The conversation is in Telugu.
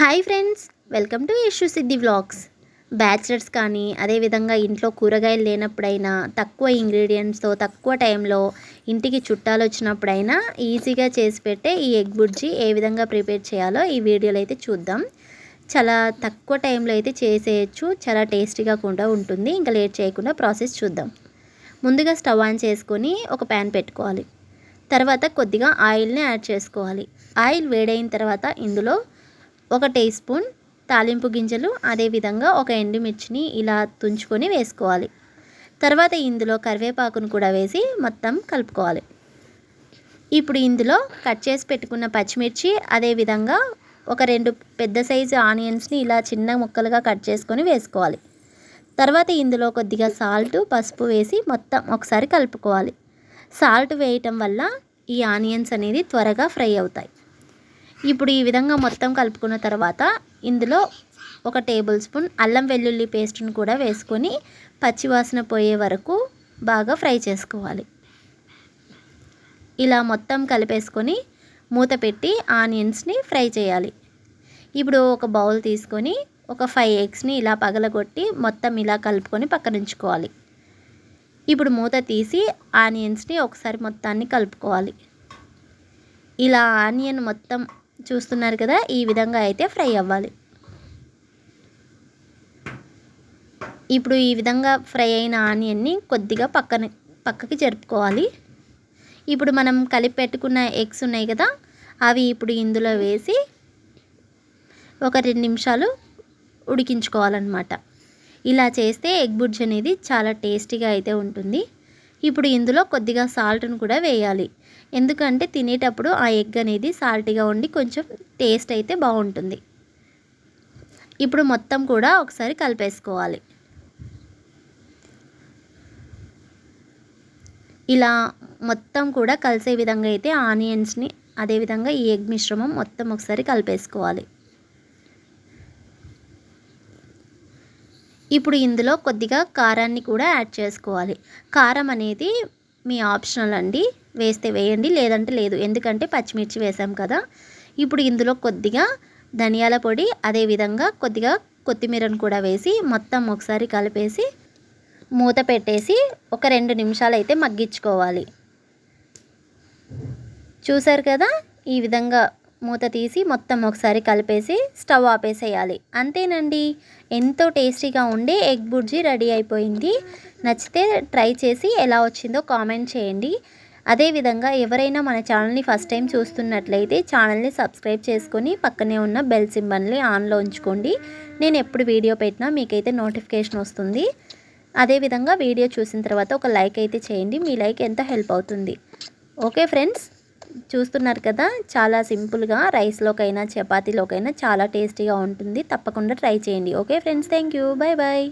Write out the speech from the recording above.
Hi friends welcome to Yashu Siddhi vlogs bachelors కానీ అదేవిధంగా ఇంట్లో కూరగాయలు లేనప్పుడైనా తక్కువ ఇంగ్రీడియంట్స్తో తక్కువ టైంలో ఇంటికి చుట్టాలు వచ్చినప్పుడైనా ఈజీగా చేసి పెట్టే ఈ ఎగ్ బుర్జీ ఏ విధంగా ప్రిపేర్ చేయాలో ఈ వీడియోలో అయితే చూద్దాం. చాలా తక్కువ టైంలో అయితే చేసేయచ్చు చాలా టేస్టీగా కూడా ఉంటుంది. ఇంకా లేట్ చేయకుండా ప్రాసెస్ చూద్దాం. ముందుగా స్టవ్ ఆన్ చేసుకొని ఒక ప్యాన్ పెట్టుకోవాలి. తర్వాత కొద్దిగా ఆయిల్ని యాడ్ చేసుకోవాలి. ఆయిల్ వేడైన తర్వాత ఇందులో ఒక టీ స్పూన్ తాలింపు గింజలు అదేవిధంగా ఒక ఎండుమిర్చిని ఇలా తుంచుకొని వేసుకోవాలి. తర్వాత ఇందులో కరివేపాకును కూడా వేసి మొత్తం కలుపుకోవాలి. ఇప్పుడు ఇందులో కట్ చేసి పెట్టుకున్న పచ్చిమిర్చి అదేవిధంగా ఒక రెండు పెద్ద సైజు ఆనియన్స్ని ఇలా చిన్న ముక్కలుగా కట్ చేసుకొని వేసుకోవాలి. తర్వాత ఇందులో కొద్దిగా సాల్ట్ పసుపు వేసి మొత్తం ఒకసారి కలుపుకోవాలి. సాల్ట్ వేయటం వల్ల ఈ ఆనియన్స్ అనేది త్వరగా ఫ్రై అవుతాయి. ఇప్పుడు ఈ విధంగా మొత్తం కలుపుకున్న తర్వాత ఇందులో ఒక టేబుల్ స్పూన్ అల్లం వెల్లుల్లి పేస్ట్ని కూడా వేసుకొని పచ్చివాసన పోయే వరకు బాగా ఫ్రై చేసుకోవాలి. ఇలా మొత్తం కలిపేసుకొని మూత పెట్టి ఆనియన్స్ని ఫ్రై చేయాలి. ఇప్పుడు ఒక బౌల్ తీసుకొని ఒక ఫైవ్ ఎగ్స్ని ఇలా పగలగొట్టి మొత్తం ఇలా కలుపుకొని పక్కనుంచుకోవాలి. ఇప్పుడు మూత తీసి ఆనియన్స్ని ఒకసారి మొత్తాన్ని కలుపుకోవాలి. ఇలా ఆనియన్ మొత్తం చూస్తున్నారు కదా ఈ విధంగా అయితే ఫ్రై అవ్వాలి. ఇప్పుడు ఈ విధంగా ఫ్రై అయిన ఆనియన్ని కొద్దిగా పక్కన పక్కకి జరుపుకోవాలి. ఇప్పుడు మనం కలిపి పెట్టుకున్న ఎగ్స్ ఉన్నాయి కదా అవి ఇప్పుడు ఇందులో వేసి ఒక రెండు నిమిషాలు ఉడికించుకోవాలన్నమాట. ఇలా చేస్తే ఎగ్ బుడ్జ్ అనేది చాలా టేస్టీగా అయితే ఉంటుంది. ఇప్పుడు ఇందులో కొద్దిగా సాల్ట్ను కూడా వేయాలి. ఎందుకంటే తినేటప్పుడు ఆ ఎగ్ అనేది సాల్టీగా ఉండి కొంచెం టేస్ట్ అయితే బాగుంటుంది. ఇప్పుడు మొత్తం కూడా ఒకసారి కలిపేసుకోవాలి. ఇలా మొత్తం కూడా కలిసే విధంగా అయితే ఆనియన్స్ని అదేవిధంగా ఈ ఎగ్ మిశ్రమం మొత్తం ఒకసారి కలిపేసుకోవాలి. ఇప్పుడు ఇందులో కొద్దిగా కారాన్ని కూడా యాడ్ చేసుకోవాలి. కారం అనేది మీ ఆప్షనల్ అండి. వేస్తే వేయండి లేదంటే లేదు. ఎందుకంటే పచ్చిమిర్చి వేసాం కదా. ఇప్పుడు ఇందులో కొద్దిగా ధనియాల పొడి అదేవిధంగా కొద్దిగా కొత్తిమీరను కూడా వేసి మొత్తం ఒకసారి కలిపేసి మూత పెట్టేసి ఒక రెండు నిమిషాలు అయితే మగ్గించుకోవాలి. చూసారు కదా? ఈ విధంగా మూత తీసి మొత్తం ఒకసారి కలిపేసి స్టవ్ ఆపేసేయాలి. అంతేనండి. ఎంతో టేస్టీగా ఉండే ఎగ్ బుర్జీ రెడీ అయిపోయింది. నచ్చితే ట్రై చేసి ఎలా వచ్చిందో కామెంట్ చేయండి. అదేవిధంగా ఎవరైనా మన ఛానల్ని ఫస్ట్ టైం చూస్తున్నట్లయితే ఛానల్ని సబ్స్క్రైబ్ చేసుకొని పక్కనే ఉన్న బెల్ సింబల్ని ఆన్లో ఉంచుకోండి. నేను ఎప్పుడు వీడియో పెట్టినా మీకైతే నోటిఫికేషన్ వస్తుంది. అదేవిధంగా వీడియో చూసిన తర్వాత ఒక లైక్ అయితే చేయండి. మీ లైక్ ఎంత హెల్ప్ అవుతుంది. Okay friends. చూస్తున్నారు కదా చాలా సింపుల్గా రైస్లోకైనా చపాతీలోకైనా చాలా టేస్టీగా ఉంటుంది. తప్పకుండా ట్రై చేయండి. Okay friends thank you bye bye